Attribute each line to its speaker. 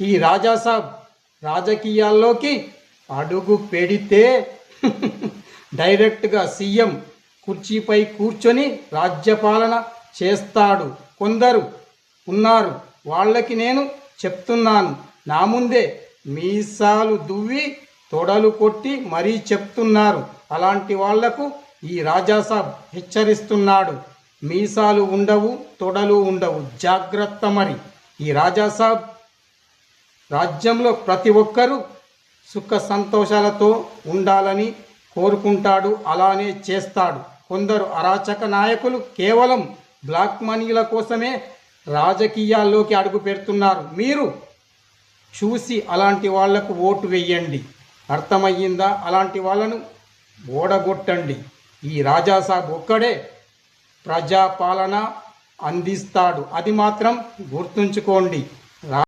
Speaker 1: ఈ రాజాసాబ్ రాజకీయాల్లోకి అడుగు పెడితే డైరెక్ట్గా సీఎం కుర్చీపై కూర్చొని రాజ్యపాలన చేస్తాడు. కొందరు ఉన్నారు. వాళ్ళకి నేను చెప్తున్నాను. నా ముందే మీసాలు దువ్వి తొడలు కొట్టి మరీ చెప్తున్నారు. అలాంటి వాళ్ళకు ఈ రాజాసాబ్ హెచ్చరిస్తున్నాడు. మీసాలు ఉండవు తొడలు ఉండవు. జాగ్రత్త మరి. ఈ రాజాసాబ్ రాజ్యంలో ప్రతి ఒక్కరూ సుఖ సంతోషాలతో ఉండాలని కోరుకుంటాడు అలానే చేస్తాడు. కొందరు అరాచక నాయకులు కేవలం బ్లాక్ మనీల కోసమే రాజకీయాల్లోకి అడుగు పెడుతున్నారు. మీరు చూసి అలాంటి వాళ్ళకు ఓటు వెయ్యండి అర్థమయ్యిందా? అలాంటి వాళ్ళను ఓడగొట్టండి. ఈ రాజాసాబ్ ఒక్కడే ప్రజాపాలన అందిస్తాడు. అది మాత్రం గుర్తుంచుకోండి.